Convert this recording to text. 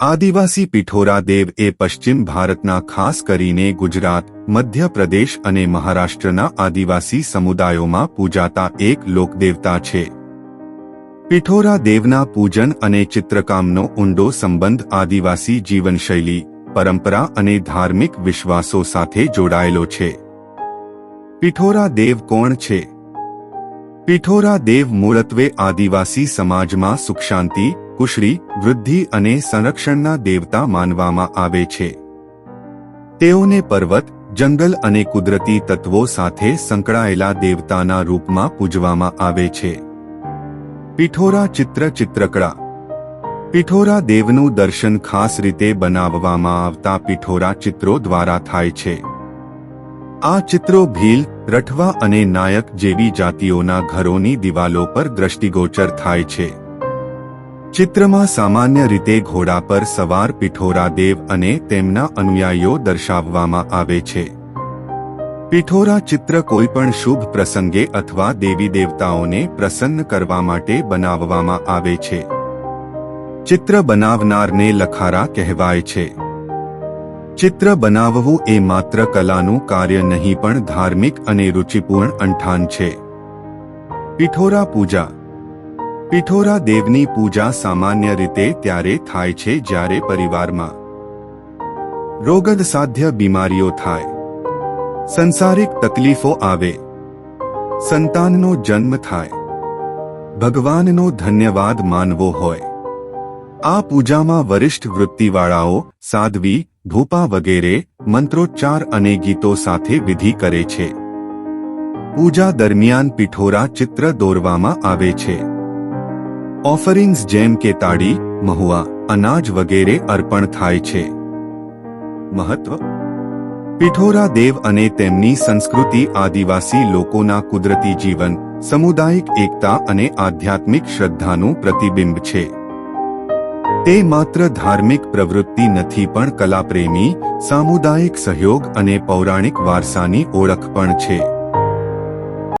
આદિવાસી પિઠોરા દેવ એ પશ્ચિમ ભારતના ખાસ કરીને ગુજરાત, મધ્યપ્રદેશ અને મહારાષ્ટ્રના આદિવાસી સમુદાયોમાં પૂજાતા એક લોકદેવતા છે. પિઠોરા દેવના પૂજન અને ચિત્રકામનો ઊંડો સંબંધ આદિવાસી જીવનશૈલી, પરંપરા અને ધાર્મિક વિશ્વાસો સાથે જોડાયેલો છે. પિઠોરા દેવ કોણ છે? પિઠોરા દેવ મૂળત્વે આદિવાસી સમાજમાં સુખ શાંતિ કુશળી, વૃદ્ધિ અને સંરક્ષણના દેવતા માનવામાં આવે છે. તેઓને પર્વત, જંગલ અને કુદરતી તત્વો સાથે સંકળાયેલા દેવતાના રૂપમાં પૂજવામાં આવે છે. પિઠોરા ચિત્ર ચિત્રકળા. પિઠોરા દેવનું દર્શન ખાસ રીતે બનાવવામાં આવતા પિઠોરા ચિત્રો દ્વારા થાય છે. આ ચિત્રો ભીલ, રઠવા અને નાયક જેવી જાતિઓના ઘરોની દિવાલો પર દ્રષ્ટિગોચર થાય છે. ચિત્રમાં સામાન્ય રીતે ઘોડા પર સવાર પિઠોરા દેવ અને તેમના અનુયાયીઓ દર્શાવવામાં આવે છે. પિઠોરા ચિત્ર કોઈપણ શુભ પ્રસંગે અથવા દેવી દેવતાઓને પ્રસન્ન કરવા માટે બનાવવામાં આવે છે. ચિત્ર બનાવનારને લખારા કહેવાય છે. ચિત્ર બનાવવું એ માત્ર કલાનું કાર્ય નહીં પણ ધાર્મિક અને રુચિપૂર્ણ અંઠાન છે. પિઠોરા પૂજા પિઠોરા દેવની પૂજા સામાન્ય રીતે ત્યારે થાય છે જ્યારે પરિવારમાં રોગદ સાધ્ય બીમારીઓ થાય. સંસારિક તકલીફો આવે. સંતાનનો જન્મ થાય. ભગવાનનો ધન્યવાદ માનવો હોય. આ પૂજામાં વરિષ્ઠ વૃત્તિવાળાઓ સાધ્વી, ધૂપા વગેરે મંત્રોચ્ચાર અને ગીતો સાથે વિધિ કરે છે. પૂજા દરમિયાન પિઠોરા ચિત્ર દોરવામાં આવે છે. ઓફરિંગ્સ જેમ કે તાળી, મહુવા, અનાજ વગેરે અર્પણ થાય છે. મહત્વ? પિઠોરા દેવ અને તેમની સંસ્કૃતિ આદિવાસી લોકોના કુદરતી જીવન, સમુદાયિક એકતા અને આધ્યાત્મિક શ્રદ્ધાનું પ્રતિબિંબ છે. તે માત્ર ધાર્મિક પ્રવૃત્તિ નથી પણ કલાપ્રેમી, સામુદાયિક સહયોગ અને પૌરાણિક વારસાની ઓળખ પણ છે.